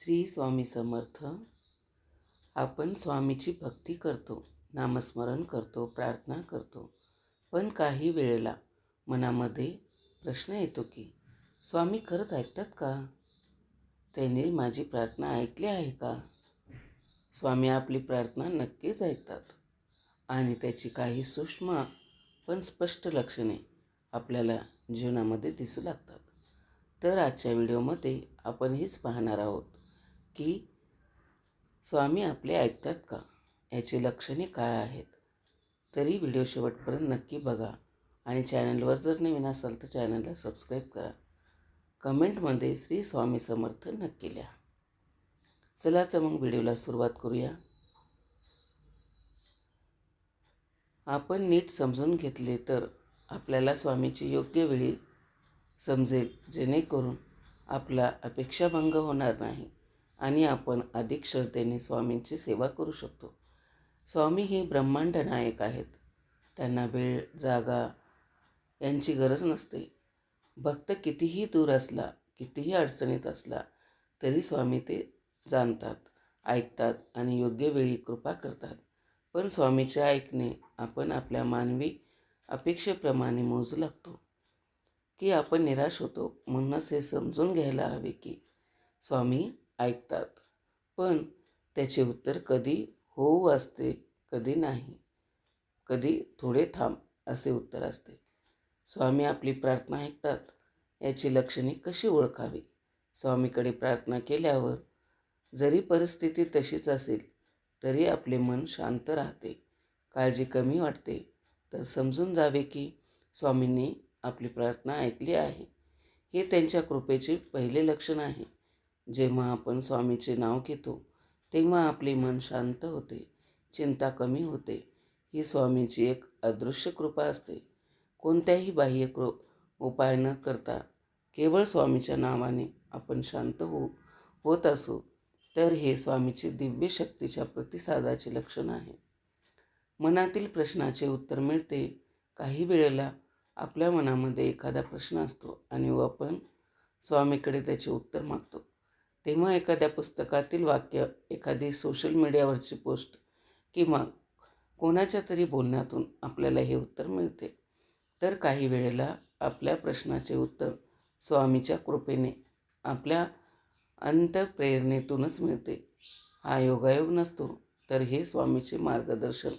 श्री स्वामी समर्थ. आपण स्वामीची भक्ती करतो नामस्मरण करतो प्रार्थना करतो पण काही वेळेला मनामध्ये प्रश्न येतो की स्वामी खरंच ऐकतात का? त्यांनी माझी प्रार्थना ऐकली आहे का? स्वामी आपली प्रार्थना नक्कीच ऐकतात आणि त्याची काही सूक्ष्म पण स्पष्ट लक्षणे आपल्याला जीवनामध्ये दिसू लागतात. तर आजच्या व्हिडिओमध्ये आपण हेच पाहणार आहोत. की स्वामी आपले ऐकतात का? याची लक्षणे काय आहेत? तरी व्हिडिओ शेवटपर्यंत नक्की बघा आणि चॅनलवर जर नवीन असाल तर चॅनलला सबस्क्राईब करा. कमेंटमध्ये श्री स्वामी समर्थ नक्की लिहा. चला तर मग व्हिडिओला सुरुवात करूया. आपण नीट समजून घेतले तर आपल्याला स्वामीची योग्य वेळी समजेल जेणेकरून आपला अपेक्षाभंग होणार नाही. आणि आपण अधिक श्रद्धेने स्वामींची सेवा करू शकतो. स्वामी हे ब्रह्मांड नायक आहेत. त्यांना वेळ जागा यांची गरज नसते. भक्त कितीही दूर असला कितीही अडचणीत असला तरी स्वामी ते जाणतात ऐकतात आणि योग्य वेळी कृपा करतात. पण स्वामीचे ऐकणे आपण आपल्या मानवी अपेक्षेप्रमाणे मोजू लागतो. की आपण निराश होतो म्हणूनच हे समजून घ्यायला हवे की स्वामी ऐकतात. पण त्याचे उत्तर कधी होऊ असते कधी नाही. कधी थोडे थांब असे उत्तर असते. स्वामी आपली प्रार्थना ऐकतात. याची लक्षणे कशी ओळखावी? स्वामीकडे प्रार्थना केल्यावर जरी परिस्थिती तशीच असेल तरी आपले मन शांत राहते. काळजी कमी वाटते. तर समजून जावे की स्वामींनी आपली प्रार्थना ऐकली आहे. हे त्यांच्या कृपेचे पहिले लक्षण आहे. जेव्हा आपण स्वामीचे नाव घेतो तेव्हा आपले मन शांत होते चिंता कमी होते. ही स्वामीची एक अदृश्य कृपा असते. कोणत्याही बाह्य कृ उपाय न करता केवळ स्वामीच्या नावाने आपण शांत हो होत असू तर हे स्वामीची दिव्य शक्तीच्या प्रतिसादाचे लक्षण आहे. मनातील प्रश्नाचे उत्तर मिळते. काही वेळेला आपल्या मनामध्ये एखादा प्रश्न असतो आणि आपण स्वामीकडे त्याचे उत्तर मागतो. तेव्हा एखाद्या पुस्तकातील वाक्य एखादी सोशल मीडियावरची पोस्ट किंवा कोणाच्या तरी बोलण्यातून आपल्याला हे उत्तर मिळते. तर काही वेळेला आपल्या प्रश्नाचे उत्तर स्वामीच्या कृपेने आपल्या अंतप्रेरणेतूनच मिळते. हा योगायोग नसतो तर हे स्वामीचे मार्गदर्शन.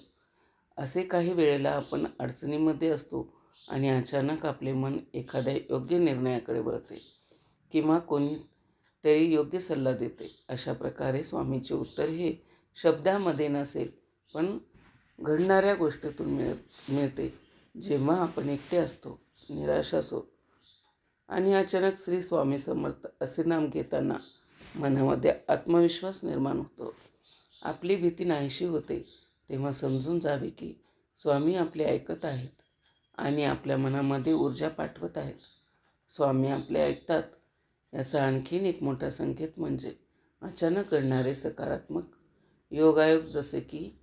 असे काही वेळेला आपण अडचणीमध्ये असतो आणि अचानक आपले मन एखाद्या योग्य निर्णयाकडे वळते किंवा कोणी तरी योग्य सल्ला देते. अशा प्रकारे स्वामीचे उत्तर हे शब्दामध्ये नसेल पण घडणाऱ्या गोष्टीतून मिळ मिळते. जेव्हा आपण एकटे असतो निराश असो आणि अचानक श्री स्वामी समर्थ असे नाम घेताना मनामध्ये आत्मविश्वास निर्माण होतो. आपली भीती नाहीशी होते तेव्हा समजून जावे की स्वामी आपले ऐकत आहेत आणि आपल्या मनामध्ये ऊर्जा पाठवत आहेत. स्वामी आपले ऐकतात याचा आणखीन एक मोठा संकेत म्हणजे अचानक घडणारे सकारात्मक योगायोग जसे की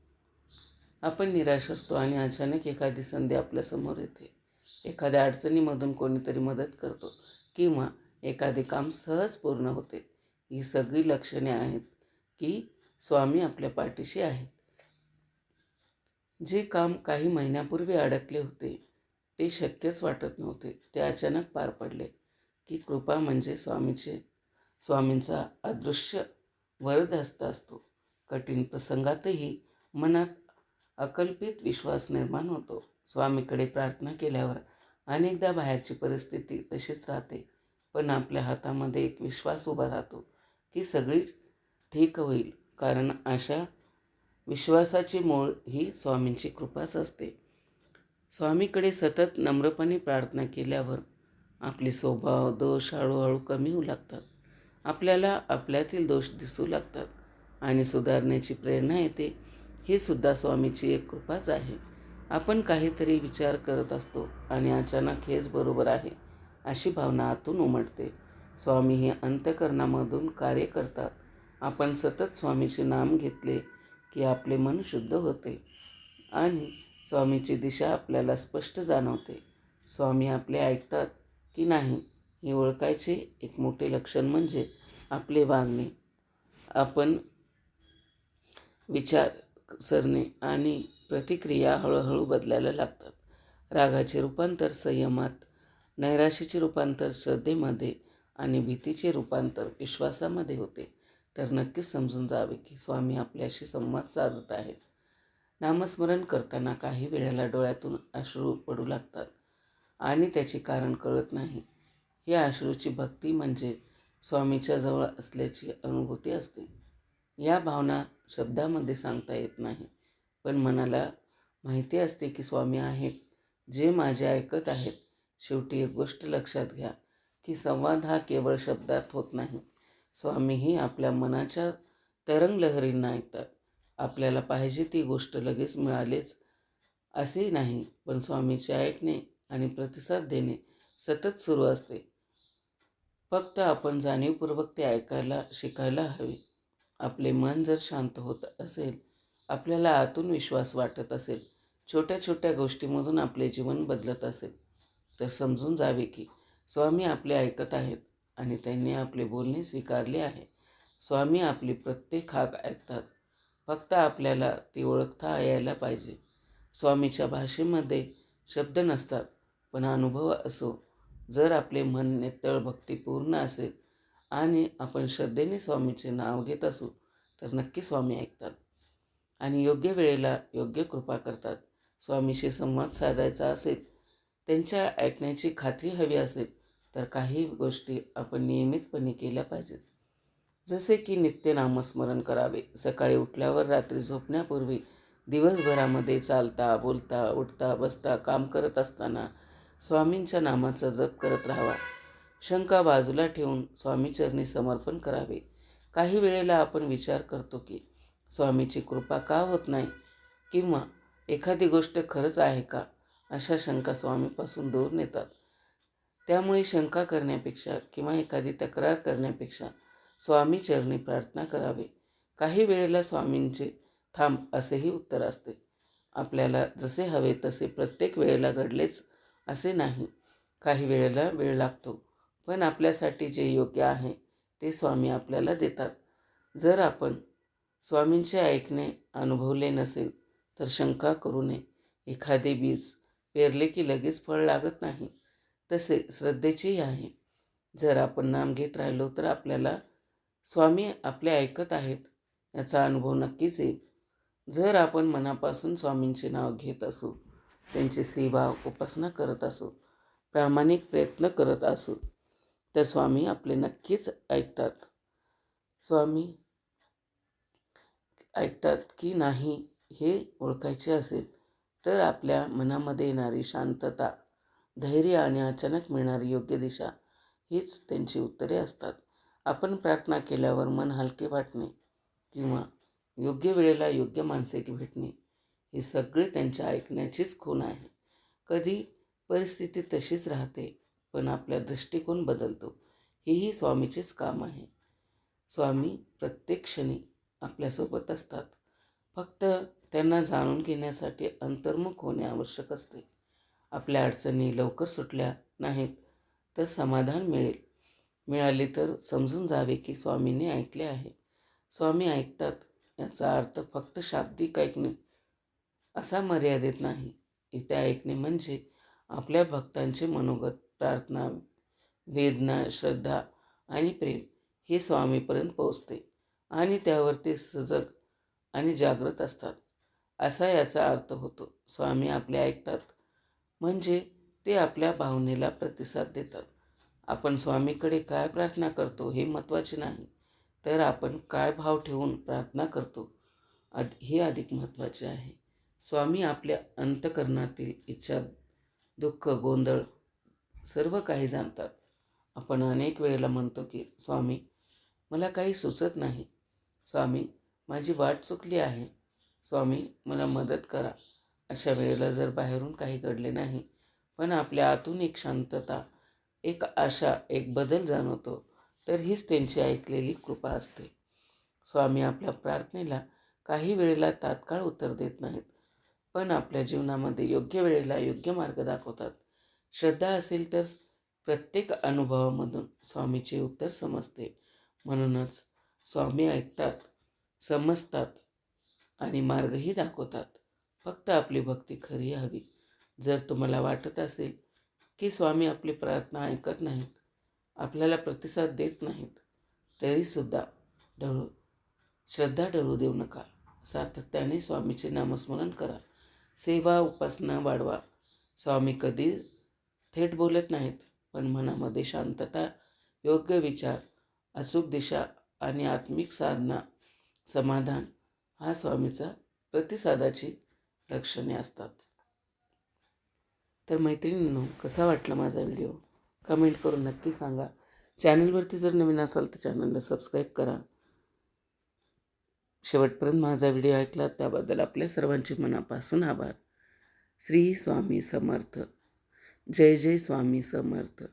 आपण निराश असतो आणि अचानक एखादी संधी आपल्यासमोर येते. एखाद्या अडचणीमधून कोणीतरी मदत करतो किंवा एखादे काम सहज पूर्ण होते. ही सगळी लक्षणे आहेत की स्वामी आपल्या पाठीशी आहेत. जे काम काही महिन्यापूर्वी अडकले होते ते शक्यच वाटत नव्हते ते अचानक पार पडले. की कृपा म्हणजे स्वामीचे स्वामींचा अदृश्य वरदहस्त असतो. कठीण प्रसंगातही मनात अकल्पित विश्वास निर्माण होतो. स्वामीकडे प्रार्थना केल्यावर अनेकदा बाहेरची परिस्थिती तशीच राहते पण आपल्या हातामध्ये एक विश्वास उभा राहतो की सगळी ठीक होईल कारण अशा विश्वासाची मूळ ही स्वामींची कृपाच असते. स्वामीकडे सतत नम्रपणे प्रार्थना केल्यावर आपले स्वभाव दोष हळूहळू कमी होऊ लागतात. आपल्याला आपल्यातील दोष दिसू लागतात आणि सुधारण्याची प्रेरणा येते ही सुद्धा स्वामीची एक कृपाच आहे. आपण काहीतरी विचार करत असतो आणि अचानक हेच बरोबर आहे अशी भावना आतून उमटते. स्वामी हे अंतकरणामधून कार्य करतात. आपण सतत स्वामीचे नाम घेतले की आपले मन शुद्ध होते आणि स्वामीची दिशा आपल्याला स्पष्ट जाणवते. स्वामी आपले ऐकतात की नाही हे ओळखायचे एक मोठे लक्षण म्हणजे आपले वागणे. आपण विचार सरणे आणि प्रतिक्रिया हळूहळू बदलायला लागतात. रागाचे रूपांतर संयमात नैराशीचे रूपांतर श्रद्धेमध्ये आणि भीतीचे रूपांतर विश्वासामध्ये होते. तर नक्कीच समजून जावे की स्वामी आपल्याशी संवाद साधत आहेत. नामस्मरण करताना काही वेळेला डोळ्यातून अश्रू पडू लागतात. आणि त्याचे कारण कळत नाही. ही अश्रूची भक्ती म्हणजे स्वामीच्या जवळ असल्याची अनुभूती असते. या भावना शब्दामध्ये सांगता येत नाही. पण मनाला माहिती असते की स्वामी आहेत जे माझे ऐकत आहेत. शेवटी एक गोष्ट लक्षात घ्या की संवाद हा केवळ शब्दात होत नाही. स्वामीही आपल्या मनाच्या तरंगलहरींना ऐकतात. आपल्याला पाहिजे ती गोष्ट लगेच मिळालीच असेही नाही पण स्वामीचे ऐकणे आणि प्रतिसाद देणे सतत सुरू असते. फक्त आपण जाणीवपूर्वक ते ऐकायला शिकायला हवे. आपले मन जर शांत होत असेल आपल्याला आतून विश्वास वाटत असेल छोट्या छोट्या गोष्टीमधून आपले जीवन बदलत असेल तर समजून जावे की स्वामी आपले ऐकत आहेत आणि त्यांनी आपले बोलणे स्वीकारले आहे. स्वामी आपली प्रत्येक हाक ऐकतात. फक्त आपल्याला ती ओळखता यायला पाहिजे. स्वामीच्या भाषेमध्ये शब्द नसतात. पण अनुभव असो जर आपले मन नितळ भक्तिपूर्ण असेल आणि आपण श्रद्धेने स्वामीचे नाव घेत असू तर नक्की स्वामी ऐकतात आणि योग्य वेळेला योग्य कृपा करतात. स्वामीशी संवाद साधायचा असेल त्यांच्या ऐकण्याची खात्री हवी असेल तर काही गोष्टी आपण नियमितपणे केल्या पाहिजेत. जसे की नित्य नामस्मरण करावे. सकाळी उठल्यावर रात्री झोपण्यापूर्वी दिवसभरामध्ये चालता बोलता उठता बसता काम करत असताना स्वामींच्या नामाचा जप करत राहावा. शंका बाजूला ठेवून स्वामीचरणी समर्पण करावे. काही वेळेला आपण विचार करतो की स्वामीची कृपा का होत नाही? किंवा एखादी गोष्ट खरंच आहे का? अशा शंका स्वामीपासून दूर नेतात. त्यामुळे शंका करण्यापेक्षा किंवा एखादी तक्रार करण्यापेक्षा स्वामी चरणी प्रार्थना करावी. काही वेळेला स्वामींचे थांब असेही उत्तर असते. आपल्याला जसे हवे तसे प्रत्येक वेळेला घडलेच असे नाही. काही वेळेला वेळ लागतो पण आपल्यासाठी जे योग्य आहे ते स्वामी आपल्याला देतात. जर आपण स्वामींचे ऐकणे अनुभवले नसेल तर शंका करू नये. एखादे बीज पेरले की लगेच फळ लागत नाही तसे श्रद्धेचेही आहे. जर आपण नाम घेत राहिलो तर आपल्याला स्वामी आपले ऐकत आहेत याचा अनुभव नक्कीच येईल. जर आपण मनापासून स्वामींचे नाव घेत असू त्यांची सेवा उपासना करत असू प्रामाणिक प्रयत्न करत असू तर स्वामी आपले नक्कीच ऐकतात. स्वामी ऐकतात की नाही हे ओळखायचे असेल तर आपल्या मनामध्ये येणारी शांतता धैर्य आणि अचानक मिळणारी योग्य दिशा हीच त्यांची उत्तरे असतात. आपण प्रार्थना केल्यावर मन हलके वाटणे किंवा योग्य वेळेला योग्य माणसे भेटणे ही सगळे त्यांच्या ऐकण्याचीच खूण आहे. कधी परिस्थिती तशीच राहते पण आपला दृष्टिकोन बदलतो. हेही स्वामीचेच काम आहे. स्वामी प्रत्येक क्षणी आपल्यासोबत असतात. फक्त त्यांना जाणून घेण्यासाठी अंतर्मुख होणे आवश्यक असते. आपल्या अडचणी लवकर सुटल्या नाहीत तर समाधान मिळेल. मिळाले तर समजून जावे की स्वामीने ऐकले आहे. स्वामी ऐकतात याचा अर्थ फक्त शाब्दिक ऐकणे. असा मर्यादित नाही. इथे ऐकणे म्हणजे आपल्या भक्तांचे मनोगत प्रार्थना वेदना श्रद्धा आणि प्रेम हे स्वामीपर्यंत पोचते आणि त्यावर ते सजग आणि जागृत असतात. असा याचा अर्थ होतो स्वामी आपले ऐकतात म्हणजे ते आपल्या भावनेला प्रतिसाद देतात. आपण स्वामीकडे काय प्रार्थना करतो हे महत्त्वाचे नाही तर आपण काय भाव ठेवून प्रार्थना करतो अद हे अधिक महत्त्वाचे आहे. स्वामी आपल्या अंतकरणातील इच्छा दुःख गोंधळ सर्व काही जाणतात. आपण अनेक वेळेला म्हणतो की स्वामी मला काही सुचत नाही. स्वामी माझी वाट चुकली आहे. स्वामी मला मदत करा. अशा वेळेला जर बाहेरून काही घडले नाही पण आपल्या आतून एक शांतता एक आशा एक बदल जाणवतो तर हीच त्यांची ऐकलेली कृपा असते. स्वामी आपल्या प्रार्थनेला काही वेळेला तात्काळ उत्तर देत नाहीत. पण आपल्या जीवनामध्ये योग्य वेळेला योग्य मार्ग दाखवतात. श्रद्धा असेल तर प्रत्येक अनुभवामधून स्वामीचे उत्तर समजते. म्हणूनच स्वामी ऐकतात समजतात आणि मार्गही दाखवतात. फक्त आपली भक्ती खरी हवी. जर तुम्हाला वाटत असेल की स्वामी आपली प्रार्थना ऐकत नाहीत आपल्याला प्रतिसाद देत नाहीत तरीसुद्धा ढळू श्रद्धा ढळू देऊ नका. सातत्याने स्वामीचे नामस्मरण करा. सेवा उपासना वाढवा. स्वामी कधी थेट बोलत नाहीत पण मनामध्ये शांतता योग्य विचार अचूक दिशा आणि आत्मिक साधना समाधान हा स्वामीचा प्रतिसादाची लक्षणे असतात. तर मैत्रिणींनो कसा वाटला माझा व्हिडिओ? कमेंट करून नक्की सांगा. चॅनलवरती जर नवीन असाल तर चॅनलला सबस्क्राईब करा. शेवटपर्यंत माझा व्हिडिओ ऐकला त्याबद्दल आपल्या सर्वांचे मनापासून आभार. श्री स्वामी समर्थ. जय जय स्वामी समर्थ.